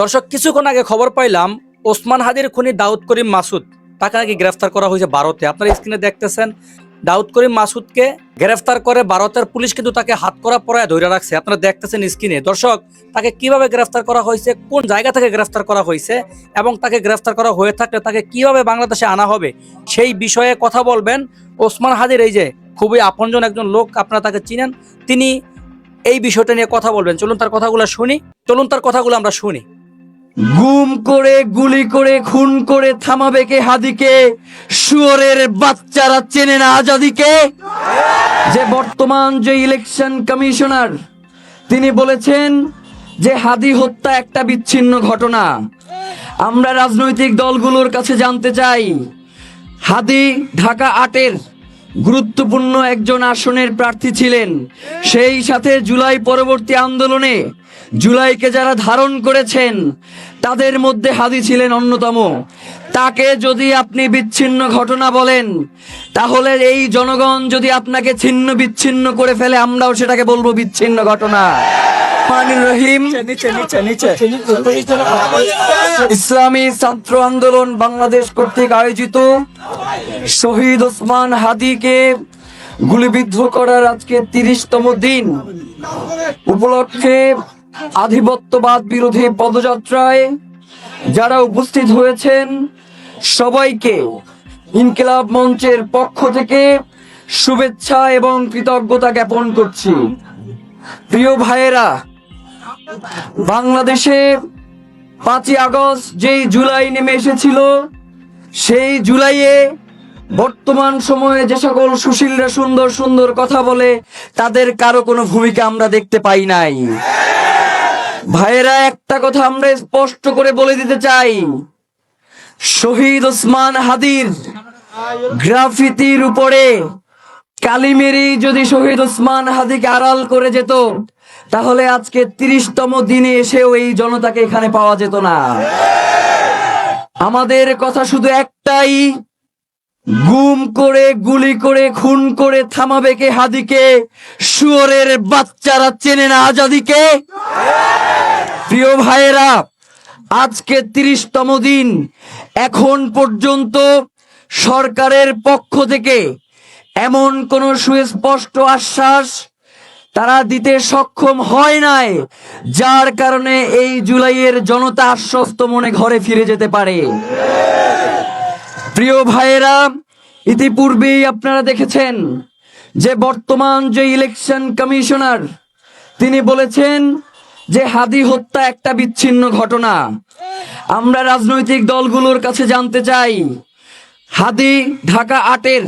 দর্শক, কিছুক্ষণ আগে খবর পাইলাম, ওসমান হাদির খুনি দাউদ করিম মাসুদ, তাকে নাকি গ্রেফতার করা হয়েছে ভারতে। আপনারা স্ক্রিনে দেখতেছেন, দাউদ করিম মাসুদকে গ্রেফতার করে ভারতের পুলিশ কিন্তু তাকে হাত করা পরায় ধরে রাখছে। আপনারা দেখতেছেন স্ক্রিনে। দর্শক, তাকে কীভাবে গ্রেফতার করা হয়েছে, কোন জায়গা থেকে গ্রেফতার করা হয়েছে এবং তাকে গ্রেফতার করা হয়ে থাকলে তাকে কীভাবে বাংলাদেশে আনা হবে, সেই বিষয়ে কথা বলবেন ওসমান হাদির। এই যে, খুবই আপনজন একজন লোক, আপনারা তাকে চিনেন, তিনি এই বিষয়টা নিয়ে কথা বলবেন। চলুন তার কথাগুলো শুনি। চলুন তার কথাগুলো আমরা শুনি। গুম করে, গুলি করে, খুন করে থামাবে কে হাদিকে? শুয়োরের বাচ্চারা চেনে না আজাদিকে? যে বর্তমান যে ইলেকশন কমিশনার তিনি বলেছেন যে হাদি হত্যা একটা বিচ্ছিন্ন ঘটনা। আমরা রাজনৈতিক দলগুলোর কাছে জানতে চাই, হাদি ঢাকা আটের গুরুত্বপূর্ণ একজন আসনের প্রার্থী ছিলেন। সেই সাথে জুলাই পরবর্তী আন্দোলনে জুলাইকে যারা ধারণ করেছেন তাদের মধ্যে হাদি ছিলেন অন্যতম। তাকে যদি আপনি বিচ্ছিন্ন ঘটনা বলেন তাহলে এই জনগণ যদি আপনাকে ছিন্ন বিচ্ছিন্ন করে ফেলে আমরাও সেটাকে বলব বিচ্ছিন্ন ঘটনা। রহিম। ইসলামী ছাত্র আন্দোলন বাংলাদেশ কর্তৃক আয়োজিত শহীদ ওসমান হাদিকে গুলিবিদ্ধ করার আজকে তিরিশতম দিন। উপলক্ষে আধিপত্যবাদ বিরোধী পদযাত্রায় যারা উপস্থিত হয়েছেন, সবাইকে ইনকিলাব মঞ্চের পক্ষ থেকে শুভেচ্ছা এবং কৃতজ্ঞতা জ্ঞাপন করছি। প্রিয় ভাইয়েরা, বাংলাদেশে পাঁচই আগস্ট যেই জুলাই নেমে এসেছিল, সেই জুলাইয়ে বর্তমান সময়ে যে সকল সুশীলরা সুন্দর সুন্দর কথা বলে, তাদের কারও কোনো ভূমিকা আমরা দেখতে পাই নাই। ভাইয়েরা, একটা কথা আমরা স্পষ্ট করে বলে দিতে চাই। শহীদ ওসমান হাদির গ্রাফিতির উপরে কালিমেরি যদি শহীদ ওসমান হাদিকে আড়াল করে যেত, তাহলে আজকে তিরিশতম দিনে এসেও এই জনতাকে এখানে পাওয়া যেত না। আমাদের কথা শুধু একটাই, গুম করে, গুলি করে, খুন করে থামাবে কে হাদিকে? শুয়োরের বাচ্চারা চেনে না আজাদিকে? প্রিয় ভাইয়েরা, আজকে তিরিশতম দিন। এখন পর্যন্ত সরকারের পক্ষ থেকে এমন কোন সুস্পষ্ট আশ্বাস তারা দিতে সক্ষম হয় নাই, যার কারণে এই জুলাইয়ের জনতা আশ্বস্ত মনে ঘরে ফিরে যেতে পারে। প্রিয় ভাইয়েরা, ইতিপূর্বেই আপনারা দেখেছেন যে বর্তমান যে ইলেকশন কমিশনার, তিনি বলেছেন যে হাদি হত্যা একটা বিচ্ছিন্ন ঘটনা। আমরা রাজনৈতিক দলগুলোর কাছে জানতে চাই, হাদি ঢাকা আটের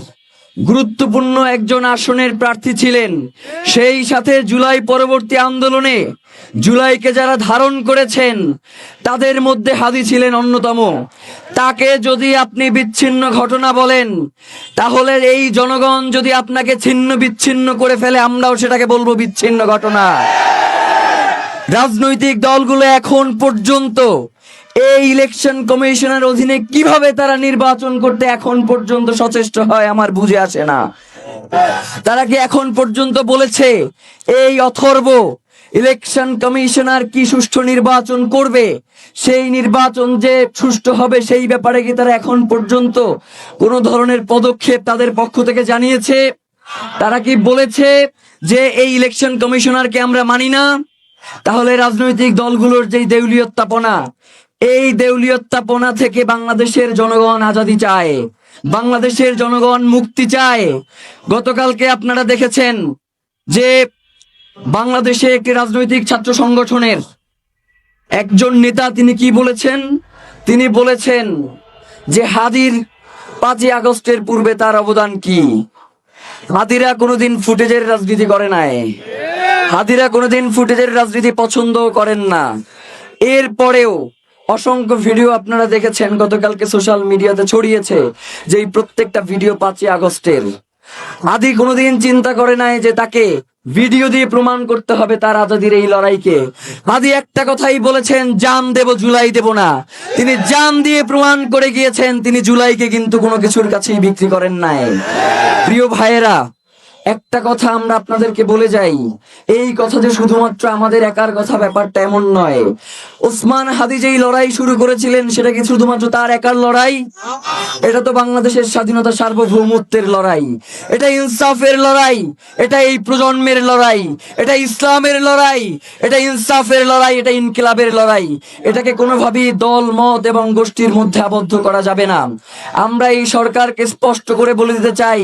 গুরুত্বপূর্ণ একজন আসনের প্রার্থী ছিলেন। সেই সাথে জুলাই পরবর্তী আন্দোলনে, জুলাইকে যারা ধারণ করেছেন, তাদের মধ্যে হাদি ছিলেন অন্যতম। তাকে যদি আপনি বিচ্ছিন্ন ঘটনা বলেন, তাহলে এই জনগণ যদি আপনাকে ছিন্ন বিচ্ছিন্ন করে ফেলে, আমরাও সেটাকে বলব বিচ্ছিন্ন ঘটনা। রাজনৈতিক দলগুলো এখন পর্যন্ত এই ইলেকশন কমিশনের অধীনে কীভাবে তারা নির্বাচন করতে এখন পর্যন্ত সচেষ্ট হয় আমার বুঝে আসে না। তারা কি এখন পর্যন্ত বলেছে এই অথর্ব ইলেকশন কমিশনার কি সুষ্ঠু নির্বাচন করবে? সেই নির্বাচন যে সুষ্ঠু হবে সেই ব্যাপারে কি তারা এখন পর্যন্ত কোন ধরনের পদক্ষেপ তাদের পক্ষ থেকে জানিয়েছে? তারা কি বলেছে যে এই ইলেকশন কমিশনারকে আমরা মানি না? তাহলে রাজনৈতিক দলগুলোর যেই দেউলিয়ত্তাপনা এই দেউলিয়ত্তাপনা থেকে বাংলাদেশের জনগণ আজাদি চায়, বাংলাদেশের জনগণ মুক্তি চায়। গতকালকে আপনারা দেখেছেন যে বাংলাদেশে একটি রাজনৈতিক ছাত্র সংগঠনের একজন নেতা তিনি কি বলেছেন? তিনি বলেছেন যে হাদির পাঁচই আগস্টের পূর্বে তার অবদান কি? হাদিরা কোনোদিন ফুটেজের রাজনীতি করে নাই। হাদিরা কোনোদিন ফুটেজের রাজনীতি পছন্দ করেন না। এরপরেও অসংখ্য ভিডিও আপনারা দেখেছেন, গতকালকে সোশ্যাল মিডিয়াতে ছড়িয়েছে যে এই প্রত্যেকটা ভিডিও পাঁচই আগস্টের। আদি কোনোদিন চিন্তা করে নাই যে তাকে ভিডিও দিয়ে প্রমাণ করতে হবে তার আজাদির এই লড়াইকে। আদি একটা কথাই বলেছেন জান দেব, জুলাই দেব না। তিনি জান দিয়ে প্রমাণ করে গিয়েছেন, তিনি জুলাইকে কিন্তু কোনো কিছুর কাছেই বিক্রি করেন নাই। প্রিয় ভাইয়েরা একটা কথা আমরা আপনাদেরকে বলে যাই। এই কথা যে শুধুমাত্র আমাদের একার কথা ব্যাপারটা এমন নয়। ওসমান হাদি যেই লড়াই শুরু করেছিলেন, সেটা কি শুধুমাত্র তার একার লড়াই? এটা তো বাংলাদেশের স্বাধীনতা সার্বভৌমত্বের লড়াই। এটা ইনসাফের লড়াই। এটা এই প্রজন্মের লড়াই। এটা ইসলামের লড়াই। এটা ইনসাফের লড়াই। এটা ইনকিলাবের লড়াই। এটাকে কোনোভাবেই দল, মত এবং গোষ্ঠীর মধ্যে আবদ্ধ করা যাবে না। আমরা এই সরকারকে স্পষ্ট করে বলে দিতে চাই,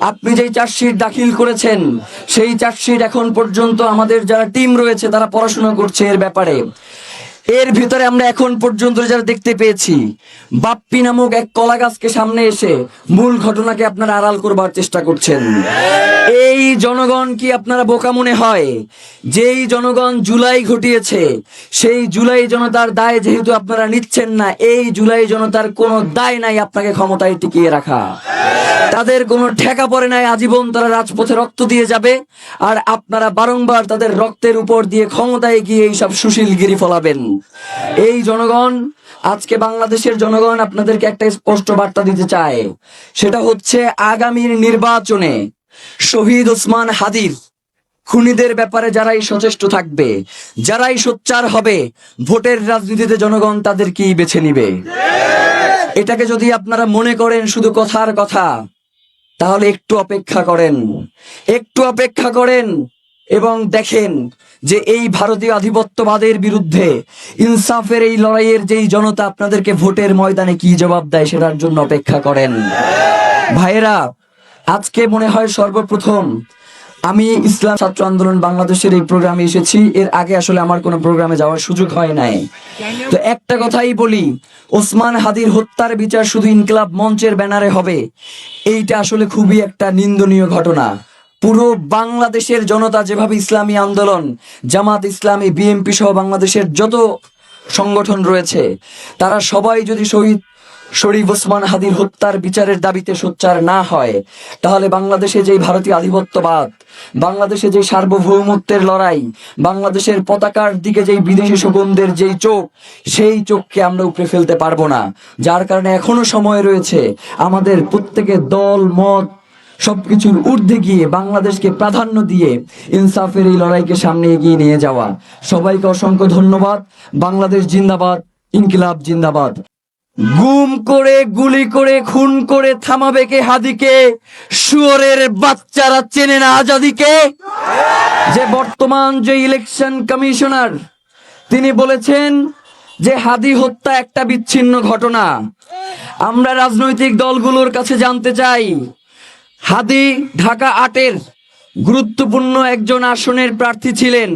আপনি যেই চার্জশিট দাখিল করেছেন। সেই চার্জশিট এখন পর্যন্ত আমাদের যারা টিম রয়েছে তারা পড়াশোনা করছে এর ব্যাপারে। এর ভিতরে আমরা এখন পর্যন্ত যারা দেখতে পেয়েছি, বাপ্পি নামক এক কলা গাছকে সামনে এসে মূল ঘটনাকে আপনারা আড়াল করবার চেষ্টা করছেন। এই জনগণ কি আপনারা বোকা মনে হয়? যেই জনগণ জুলাই ঘটিয়েছে, সেই জুলাই জনতার দায় যেহেতু আপনারা নিচ্ছেন না, এই জুলাই জনতার কোনো দায় নাই আপনাকে ক্ষমতায় টিকিয়ে রাখা। তাদের কোনো ঠেকা পড়ে নাই, আজীবন তারা রাজপথে রক্ত দিয়ে যাবে, আর আপনারা বারংবার তাদের রক্তের উপর দিয়ে ক্ষমতায় গিয়ে এইসব সুশীলগিরি ফলাবেন। এই জনগণ, আজকে বাংলাদেশের জনগণ আপনাদেরকে একটা স্পষ্ট বার্তা দিতে চায়। সেটা হচ্ছে আগামীর নির্বাচনে শহীদ ওসমান হাদির খুনিদের ব্যাপারে যারাই সচেষ্ট থাকবে, যারাই সোচ্চার হবে, ভোটের রাজনীতিতে জনগণ তাদেরকেই বেছে নিবে। এটাকে যদি আপনারা মনে করেন শুধু কথার কথা, তাহলে একটু অপেক্ষা করেন। একটু অপেক্ষা করেন। এবং দেখেন যে এই ভারতীয় আধিপত্যবাদের বিরুদ্ধে ইনসাফের এই লড়াইয়ের যেই জনতা আপনাদেরকে ভোটের ময়দানে কি জবাব দেয় সেটার জন্য অপেক্ষা করেন। ভাইয়েরা, আজকে মনে হয় সর্বপ্রথম আমি ইসলাম ছাত্র আন্দোলন বাংলাদেশের এই প্রোগ্রামে এসেছি। এর আগে আসলে আমার কোনো প্রোগ্রামে যাওয়ার সুযোগ হয় নাই। তো একটা কথাই বলি, ওসমান হাদির হত্যার বিচার শুধু ইনকলাব মঞ্চের ব্যানারে হবে, এইটা আসলে খুবই একটা নিন্দনীয় ঘটনা। পুরো বাংলাদেশের জনতা যেভাবে ইসলামী আন্দোলন, জামাত ইসলামী, বিএনপি সহ বাংলাদেশের যত সংগঠন রয়েছে, তারা সবাই যদি শহীদ শরীফ ওসমান হাদির হত্যার বিচারের দাবিতে সোচ্চার না হয়, তাহলে বাংলাদেশে যেই ভারতীয় আধিপত্যবাদ, বাংলাদেশে যেই সার্বভৌমত্বের লড়াই, বাংলাদেশের পতাকার দিকে যেই বিদেশি সুগন্ধের যেই চোখ, সেই চোখকে আমরা উপড়ে ফেলতে পারব না। যার কারণে এখনও সময় রয়েছে আমাদের প্রত্যেকের দল, মত সবকিছুর ঊর্ধ্বে গিয়ে বাংলাদেশকে প্রাধান্য দিয়ে ইনসাফের এই লড়াইকে সামনে এগিয়ে নিয়ে যাওয়া। সবাইকে অসংখ্য ধন্যবাদ। বাংলাদেশ জিন্দাবাদ, ইনকিলাব জিন্দাবাদ। গুম করে, গুলি করে, খুন করে থামাবে কে হাদিকে? শুয়োরের বাচ্চারা চেনে না আজাদিকে? যে বর্তমান যে ইলেকশন কমিশনার, তিনি বলেছেন যে হাদি হত্যা একটা বিচ্ছিন্ন ঘটনা। আমরা রাজনৈতিক দলগুলোর কাছে জানতে চাই হাদি ঢাকা আটের গুরুত্বপূর্ণ একজন আসনের প্রার্থী ছিলেন।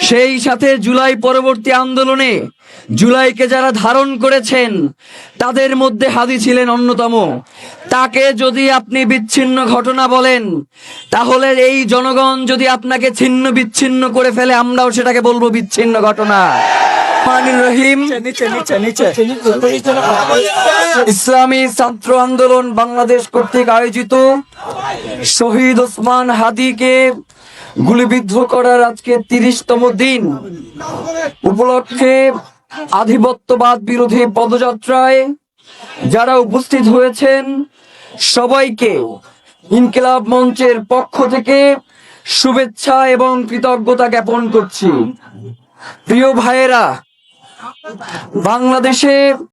সেই সাথে জুলাই পরবর্তী আন্দোলনে জুলাইকে যারা ধারণ করেছেন, তাদের মধ্যে হাদি ছিলেন অন্যতম। তাকে যদি আপনি বিচ্ছিন্ন ঘটনা বলেন, তাহলে এই জনগণ যদি আপনাকে ছিন্ন বিচ্ছিন্ন করে ফেলে, আমরাও সেটাকে বলব বিচ্ছিন্ন ঘটনা। রহমানির রহিম ইসলামী ছাত্র আন্দোলন বাংলাদেশ কর্তৃক আয়োজিত শহীদ ওসমান হাদিকে গুলিবিদ্ধ করার আজকে তিরিশতম দিন। উপলক্ষে আধিপত্যবাদ বিরোধী পদযাত্রায় যারা উপস্থিত হয়েছেন সবাইকে ইনকিলাব মঞ্চের পক্ষ থেকে শুভেচ্ছা এবং কৃতজ্ঞতা জ্ঞাপন করছি। প্রিয় ভাইয়েরা বাংলাদেশে